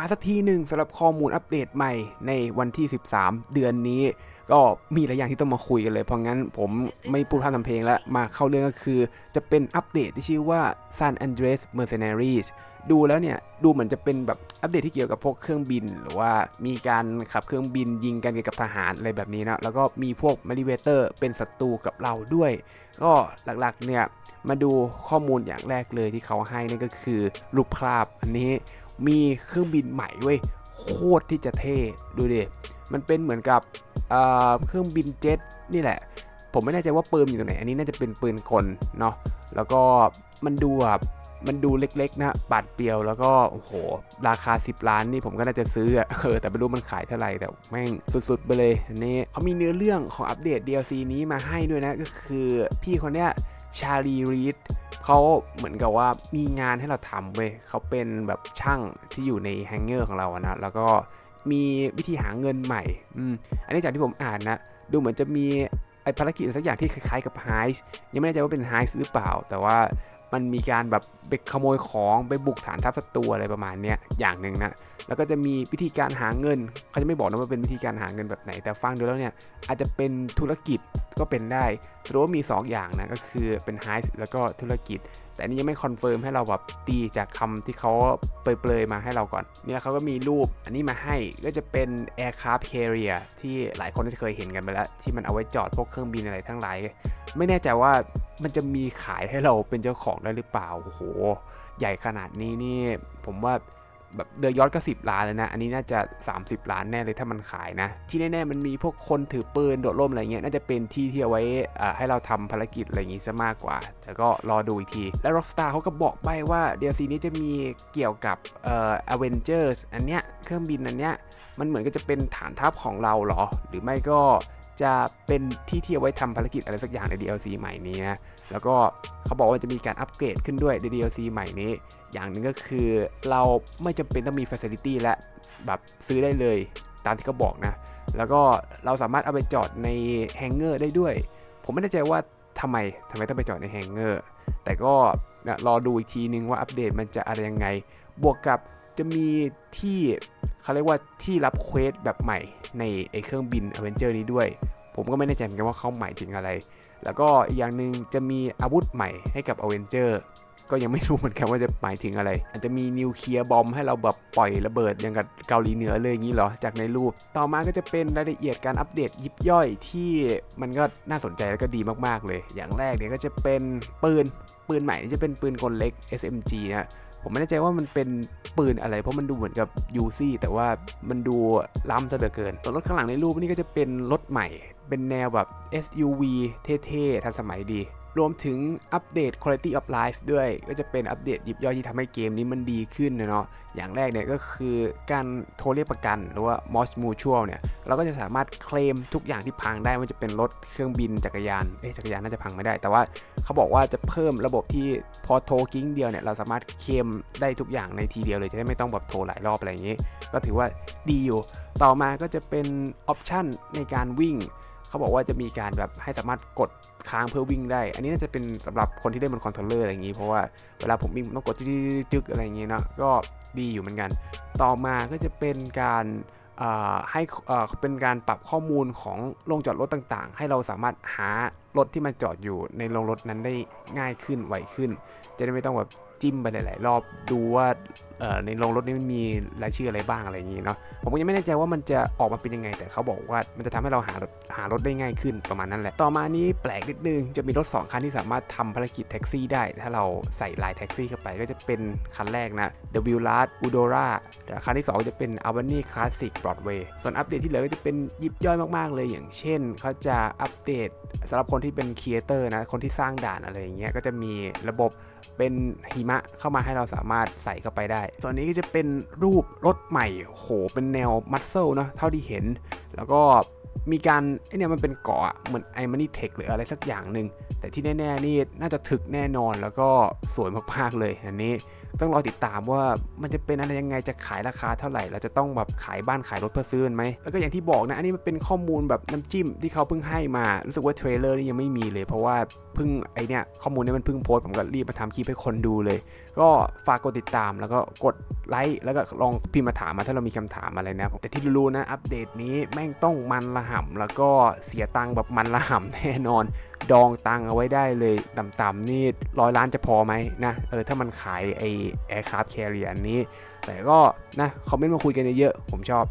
มาสักทีหนึ่งสำหรับข้อมูลอัปเดตใหม่ในวันที่ 13 เดือนนี้ ก็มีหลายอย่างที่ต้องมาคุยกันเลย เพราะงั้นผมไม่พูดพร่ำทำเพลงแล้ว มาเข้าเรื่องก็คือ จะเป็นอัปเดตที่ชื่อว่า San Andreas Mercenaries ดูแล้วเนี่ย ดูเหมือนจะเป็นแบบอัปเดตที่เกี่ยวกับพวกเครื่องบิน หรือว่ามีการขับเครื่องบินยิงกันเกี่ยวกับทหารอะไรแบบนี้นะ แล้วก็มีพวกมาริเวเตอร์เป็นศัตรูกับเราด้วย ก็หลักๆเนี่ยมาดูข้อมูลอย่างแรกเลยที่เขาให้นั่นก็คือรูปภาพอันนี้ มีเครื่องบินใหม่เว้ยโคตรที่จะเท่ดูดิมันเป็นเหมือนกับเเครื่องบินเจ็ตนี่แหละ ผมไม่แน่ใจว่าปืนอยู่ตรงไหน อันนี้น่าจะเป็นปืนกลเนาะแล้วก็มันดูแบบมันดูเล็กๆนะบาดเปรียวแล้วก็โอ้โหราคา 10 ล้านนี่ผมก็น่าจะซื้อเออแต่ไม่รู้มันขายเท่าไหร่แต่แม่งสุดๆไปเลยอันนี้เขามีเนื้อเรื่องของอัปเดต DLC นี้มาให้ด้วยนะก็คือพี่คนเนี้ยชาลีรีด เขาเหมือนกับว่ามีงานให้เราทำเว้ยเขาเป็นแบบช่างที่อยู่ในแฮงเกอร์ของเราอะนะ แล้วก็มีวิธีหาเงินใหม่อืมอันนี้จากที่ผมอ่านนะ ดูเหมือนจะมีไอภารกิจสักอย่างที่คล้ายๆกับไฮส์ยังไม่แน่ใจว่าเป็นไฮส์หรือเปล่า แต่ว่า มันมีการแบบไปขโมยของไปบุกฐานทัพศัตรูอะไรประมาณเนี้ยอย่างหนึ่งนะแล้วก็จะมีวิธีการหาเงินเขาจะไม่บอกนะว่าเป็นวิธีการหาเงินแบบไหน แต่ฟังดูแล้วเนี่ยอาจจะเป็นธุรกิจก็เป็นได้หรือว่ามี 2 อย่างนะก็คือเป็นไฮส์แล้วก็ธุรกิจ แต่นี้ยังไม่คอนเฟิร์มให้เราแบบตีจากคำที่เขาเปรยๆมาให้เราก่อน เนี่ยเขาก็มีรูปอันนี้มาให้ก็จะเป็น aircraft carrier ที่หลายคนจะเคยเห็นกันไปแล้ว ที่มันเอาไว้จอดพวกเครื่องบินอะไรทั้งหลาย ไม่แน่ใจว่ามันจะมีขายให้เราเป็นเจ้าของได้หรือเปล่าโอ้โห ใหญ่ขนาดนี้นี่ผมว่า แบบเดยยอดก็ 10 ล้านเลยนะ อันนี้น่าจะ 30 ล้านแน่เลยถ้ามันขายนะ ที่แน่ๆมันมีพวกคนถือปืนโดดร่มอะไรเงี้ยน่าจะเป็นที่ที่เอาไว้ให้เราทำภารกิจอะไรอย่างงี้ซะมากกว่า แต่ก็รอดูอีกที และ Rockstar เขาก็บอกไปว่า DLC นี้จะมีเกี่ยวกับเอ่อ Avengers อันเนี้ยเครื่องบินอันเนี้ยมันเหมือนก็จะเป็นฐานทัพของเราเหรอ หรือไม่ก็ จะเป็นที่ที่เอาไว้ทำภารกิจอะไรสักอย่างใน DLC ใหม่นี้นะ แล้วก็เขาบอกว่าจะมีการอัปเกรดขึ้นด้วยใน DLC ใหม่นี้ อย่างหนึ่งก็คือเราไม่จำเป็นต้องมี Facility และแบบซื้อได้เลยตามที่เขาบอกนะ แล้วก็เราสามารถเอาไปจอดในแฮงเกอร์ได้ด้วย ผมไม่แน่ใจว่าทำไมทำไมต้องไปจอดในแฮงเกอร์ แต่ก็รอดูอีกทีนึงว่าอัปเดตมันจะอะไรยังไง บวกกับ จะมีที่เขาเรียกว่าที่รับเควสแบบใหม่ในไอเครื่องบิน a v e n g e r นี้ด้วย ผมก็ไม่แน่ใจเหมือนกันว่าเขาหมายถึงอะไร แล้วก็อีกอย่างหนึ่งจะมีอาวุธใหม่ให้กับ a v e n g e r ก็ยังไม่รู้เหมือนกันว่าจะหมายถึงอะไร อาจจะมีนิวเคลียร์บอมให้เราแบบปล่อยระเบิดอย่างกับเกาหลีเหนือเลยอย่างนี้เหรอ จากในรูป ต่อมาก็จะเป็นรายละเอียดการอัปเดตยิบย่อยที่มันก็น่าสนใจแล้วก็ดีมากๆเลย อย่างแรกเนี่ยก็จะเป็นปืนปืนใหม่จะเป็นปืนกลเล็ก SMG นะ ผมไม่แน่ใจว่ามันเป็นปืนอะไร เพราะมันดูเหมือนกับยูซี่แต่ว่ามันดูล้ำซะเหลือเกินตัวรถข้างหลังในรูปนี่ก็จะเป็นรถใหม่ เป็นแนวแบบ SUV เท่ๆทันสมัยดี รวมถึงอัปเดต Quality of Life ด้วย ก็จะเป็นอัปเดตยิบย่อยที่ทำให้เกมนี้มันดีขึ้นนะเนาะอย่างแรกเนี่ยก็คือการโทรเรียกประกันหรือว่า m o s Mutual เนี่ยเราก็จะสามารถเคลมทุกอย่างที่พังได้ม่ว่าจะเป็นรถเครื่องบินจักรยานเอ๊ะจักรยานน่าจะพังไม่ได้ แต่ว่าเขาบอกว่าจะเพิ่มระบบที่พอโทรกิ้งเดียวเนี่ยเราสามารถเคลมได้ทุกอย่างในทีเดียวเลยจะได้ไม่ต้องแบบโทรหลายรอบอะไรอย่างนี้ ก็ถือว่าดีอยู่ ต่อมาก็จะเป็นออปชันในการวิ่ง เขาบอกว่าจะมีการแบบให้สามารถกดค้างเพื่อวิ่งได้ อันนี้น่าจะเป็นสำหรับคนที่เล่นบนคอนโทรลเลอร์อะไรอย่างนี้ เพราะว่าเวลาผมวิ่งต้องกดจึ๊กๆอะไรอย่างนี้เนาะก็ดีอยู่เหมือนกัน ต่อมาก็จะเป็นการให้เป็นการปรับข้อมูลของโรงจอดรถต่างๆ ให้เราสามารถหารถที่มันจอดอยู่ในโรงรถนั้นได้ง่ายขึ้นไวขึ้น จะได้ไม่ต้องแบบ จิ้มไปหลาย ๆ รอบดูว่าในโรงรถนี้มันมีรายชื่ออะไรบ้างอะไรอย่างนี้เนาะผมก็ยังไม่แน่ใจว่ามันจะออกมาเป็นยังไง แต่เขาบอกว่ามันจะทำให้เราหารถหารถได้ง่ายขึ้นประมาณนั้นแหละ ต่อมานี้แปลกนิดนึงจะมีรถ 2 คันที่สามารถทำภารกิจแท็กซี่ได้ ถ้าเราใส่ลายแท็กซี่เข้าไปก็จะเป็นคันแรกนะ The w i l l a r d Udora แต่คันที่ 2 จะเป็น Albany Classic Broadway ส่วนอัปเดตที่เหลือก็จะเป็นยิบย่อยมาก ๆ เลยอย่างเช่นเขาจะอัปเดต สำหรับคนที่เป็นครีเอเตอร์นะคนที่สร้างด่านอะไรอย่างเงี้ยก็จะมีระบบเป็นหิมะเข้ามาให้เราสามารถใส่เข้าไปได้ส่วนนี้ก็จะเป็นรูปรถใหม่โหเป็นแนวมัสเซลเนาะเท่าที่เห็น แล้วก็ มีการไอเนี่ยมันเป็นเกาะเหมือนไอมานี่เทคหรืออะไรสักอย่างหนึ่งแต่ที่แน่ๆนี่น่าจะถึกแน่นอนแล้วก็สวยมากๆเลยอันนี้ต้องรอติดตามว่ามันจะเป็นอะไรยังไงจะขายราคาเท่าไหร่เราจะต้องแบบขายบ้านขายรถเพื่อซื้อไหมแล้วก็อย่างที่บอกนะอันนี้มันเป็นข้อมูลแบบน้ำจิ้มที่เขาเพิ่งให้มารู้สึกว่าเทรลเลอร์นี่ยังไม่มีเลยเพราะว่าเพิ่งไอเนี้ยข้อมูลนี้มันเพิ่งโพสผมก็รีบมาทำคลิปให้คนดูเลย ก็ฝากกดติดตามแล้วก็กด ไลค์แล้วก็ลองพิมพ์มาถามมาถ้าเรามีคำถามอะไรนะแต่ที่รู้ๆนะอัปเดตนี้แม่งต้องมันละห่ำแล้วก็เสียตังค์แบบมันละห่ำแน่นอน ดองตังค์เอาไว้ได้เลยต่ำๆนี่ร้อยล้านจะพอไหมนะเออถ้ามันขายไอแอร์คราฟแคริอันนี้ แต่ก็นะคอมเมนต์มาคุยกันเยอะๆผมชอบ